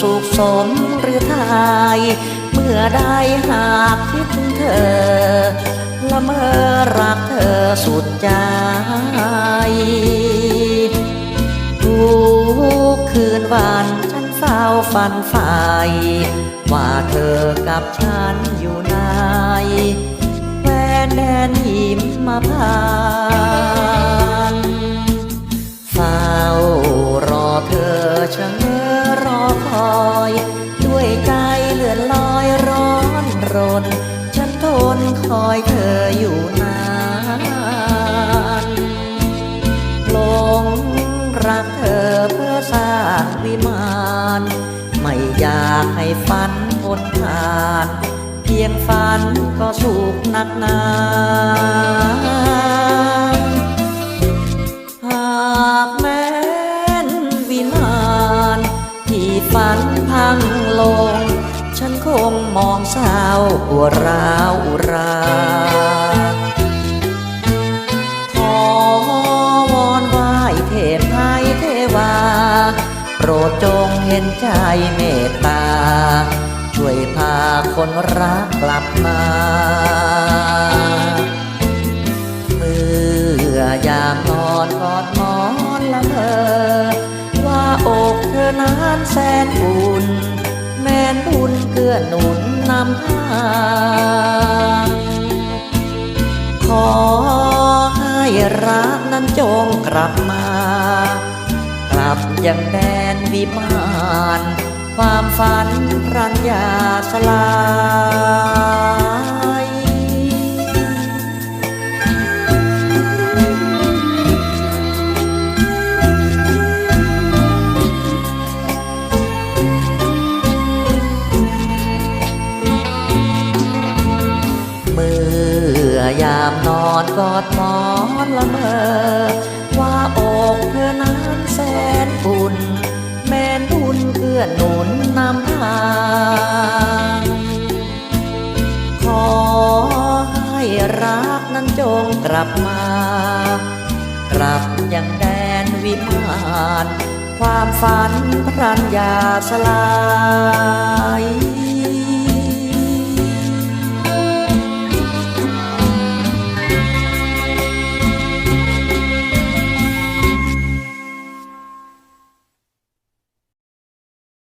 สุขสมหรือไทยเมื่อได้หากคิดถึงเธอ ละเมอรักเธอสุดใจทุกคืนวันฉันเฝ้าฝันใฝ่ว่าเธอกับฉันอยู่ไหนแฟนแดนหิมมาพา คอยเธออยู่นานหลงรักเธอเพื่อสร้างวิมานไม่อยากให้ฝันพ้นผ่าน เพียงฝันก็สุขนักหนาหากแม้นวิมานที่ฝันพังลง ฉันคงมองเศร้าหัวราวอุราขอวอนไหว้เทพไทยเทวา โปรดจงเห็นใจเมตตา ช่วยพาคนรักกลับมา เมื่อยามนอนกอดหมอนละเมอว่าอกเธอนานแสนอุ่น นบุญเกื้อหนุนนำทางขอให้รักนั้นจงกลับมา กลับยังแดนวิมาน ความฝันรัญญาสลา ยามนอนกอดหมอนละเมอ ว่าอกเธอนั้นแสนบุญแม่นบุญเกื้อหนุนนำทาง ขอให้รักนั้นจงกลับมา กลับยังแดนวิมานความฝันพรัญญาสลาย